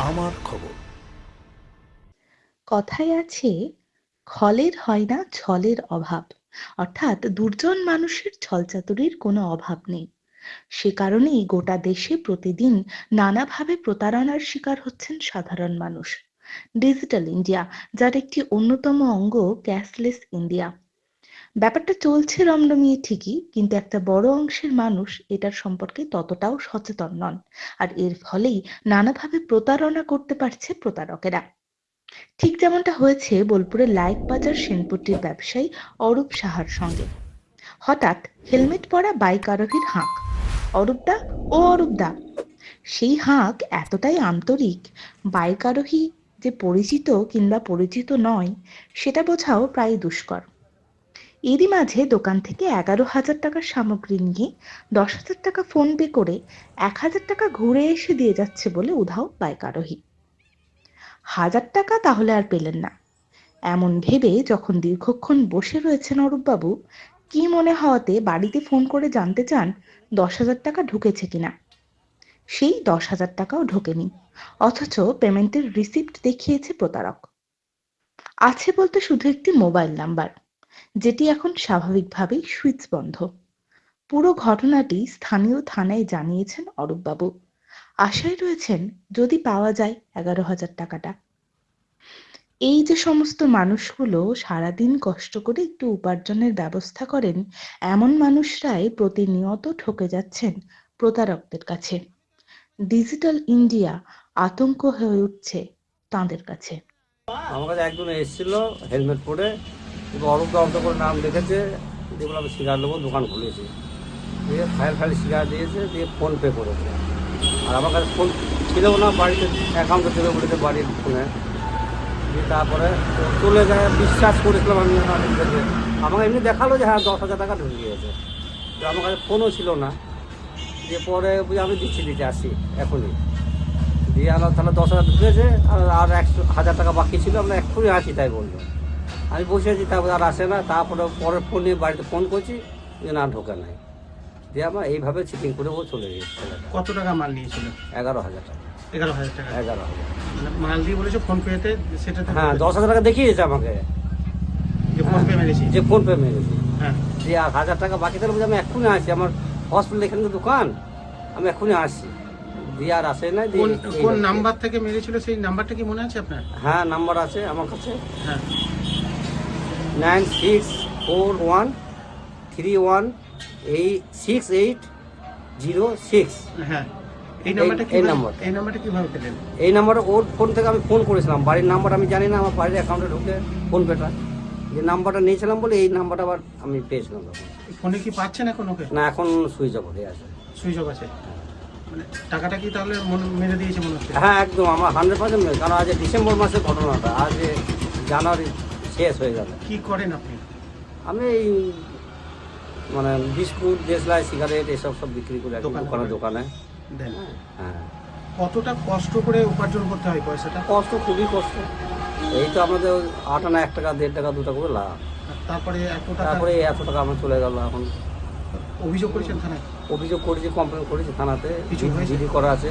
আমার খবর। কথায় আছে, খলের হয় না ছলের অভাব। অর্থাৎ দুর্জন মানুষের ছলচাতুরির কোনো অভাব নেই। সে কারণেই গোটা দেশে প্রতিদিন নানাভাবে প্রতারণার শিকার হচ্ছেন সাধারণ মানুষ। ডিজিটাল ইন্ডিয়া, যার একটি অন্যতম অঙ্গ ক্যাশলেস ইন্ডিয়া। ব্যাপারটা চলছে রমরমিয়ে ঠিকই, কিন্তু একটা বড় অংশের মানুষ এটার সম্পর্কে ততটাও সচেতন নন। আর এর ফলেই নানাভাবে প্রতারণা করতে পারছে প্রতারকেরা। ঠিক যেমনটা হয়েছে বোলপুরের লাইক বাজার সেনপট্টির ব্যবসায়ী অরূপ সাহার সঙ্গে। হঠাৎ হেলমেট পরা বাইক আরোহীর হাঁক। অরূপদা ও অরূপদা সেই হাঁক এতটাই আন্তরিক, বাইক আরোহী যে পরিচিত কিংবা পরিচিত নয়, সেটা বোঝাও প্রায় দুষ্কর। এরই মাঝে দোকান থেকে এগারো হাজার টাকার সামগ্রী নিয়ে দশ হাজার টাকা ফোন পে করে এক হাজার টাকা ঘুরে এসে দিয়ে যাচ্ছে বলে উধাও বাইক আরোহী হাজার টাকা তাহলে আর পেলেন না। এমন ভেবে যখন দীর্ঘক্ষণ বসে রয়েছেন অরূপবাবু, কি মনে হওয়াতে বাড়িতে ফোন করে জানতে চান দশ হাজার টাকা ঢুকেছে কিনা? সেই দশ হাজার টাকাও ঢোকেনি, অথচ পেমেন্টের রিসিপ্ট দেখিয়েছে প্রতারক। আছে বলতে শুধু একটি মোবাইল নাম্বার। যেটি এখন স্বাভাবিকভাবেই সুইচ বন্ধ। পুরো ঘটনাটি স্থানীয় থানায় জানিয়েছেন অরূপবাবু। আশায় রয়েছেন যদি পাওয়া যায় এগারো হাজার টাকাটা। এই যে সমস্ত মানুষগুলো সারাদিন কষ্ট করে একটু উপার্জনের ব্যবস্থা করেন, এমন মানুষরাই প্রতিনিয়ত ঠকে যাচ্ছেন প্রতারকদের কাছে। ডিজিটাল ইন্ডিয়া আতঙ্ক হয়ে উঠছে তাঁদের কাছে। আমার কাছে একজন এসেছিল হেলমেট পরে। এবং অরূপ অন্ত করে নাম লিখেছে দিয়ে আমি সিগারেট নেব, দোকান খুলেছি। দিয়ে ফাইল ফাইল সিগারেট দিয়েছে, দিয়ে ফোন পে করেছে। আর আমার কাছে ফোন ছিল না, বাড়িতে অ্যাকাউন্টে ছিল বলেছে বাড়ির ফোনে দিয়ে তারপরে চলে যায়, বিশ্বাস করেছিলাম আমি। আমাকে এমনি দেখাল যে হ্যাঁ দশ হাজার টাকা ঢুকে গিয়েছে। তো আমার কাছে ফোনও ছিল না। দিয়ে পরে আমি দিচ্ছি, দিতে আসি, এখনই। দিয়ে আমার তাহলে দশ হাজার ঢুকেছে, আর আর একশো হাজার টাকা বাকি ছিল, আমরা এক্ষুনি আসি, তাই বলল। আমি বসে আছি তারপর আর আসে না। তারপরে পরের ফোন নিয়ে বাড়িতে ফোন করছি যে না ঢোকে নাই। দিয়ে আমরা এইভাবে চিটিং করে ও চলে গেছে। কত টাকা মাল নিয়েছিল? এগারো হাজার টাকা। এগারো হাজার টাকা। এগারো হাজার। মানে মাল দিয়ে বলেছে ফোন পেতে সেটা হ্যাঁ দশ হাজার টাকা দেখিয়েছে আমাকে। যে ফোন পে মেরেছি। যে ফোন পে মেরেছি। হ্যাঁ। আর হাজার টাকা বাকি থাকলে বলছি আমি এক্ষুনি আমার হসপিটাল এখানে দোকান আমি এক্ষুনি দিয়ে আর আসে না কোন কোন নাম্বার থেকে মেরেছিল? সেই নাম্বারটা কি মনে আছে আপনার? হ্যাঁ নাম্বার আছে আমার কাছে। হ্যাঁ। Nine six four one three one eight six eight zero six. হ্যাঁ এই নাম্বার। এই নাম্বারটা। কীভাবে পেলেন? এই নাম্বারে ওর ফোন থেকে আমি ফোন করেছিলাম। বাড়ির নাম্বার আমি জানি না আমার বাড়ির অ্যাকাউন্টে ঢুকে ফোন পেটা যে নাম্বারটা নিয়েছিলাম বলে এই নাম্বারটা আবার আমি পেয়েছিলাম তখন। ফোনে কি পাচ্ছেন এখন ওকে? না এখন সুইচ অফ হয়ে আছে। সুইচ অফ আছে। মানে টাকাটা কি তাহলে মেরে দিয়েছে মনে হচ্ছে? হ্যাঁ একদম আমার হান্ড্রেড পার্সেন্ট কারণ আজ ডিসেম্বর মাসের ঘটনাটা আজ জানুয়ারি শেষ হয়ে গেল। কি করেন আপনি? আমি এই মানে বিস্কুট দেশলাই সিগারেট এসব সব বিক্রি করে দোকানে দোকানে। হ্যাঁ। কতটা কষ্ট করে উপার্জন করতে হয় পয়সাটা? কষ্ট খুবই কষ্ট। এই তো আমাদের আট আনা এক টাকা দেড় টাকা দু টাকা করে লাভ। তারপরে এত টাকা তারপরে এত টাকা আমার চলে গেল এখন। অভিযোগ করেছেন থানায়? অভিযোগ করেছি কমপ্লেন করেছি থানাতে। কিছু করা আছে।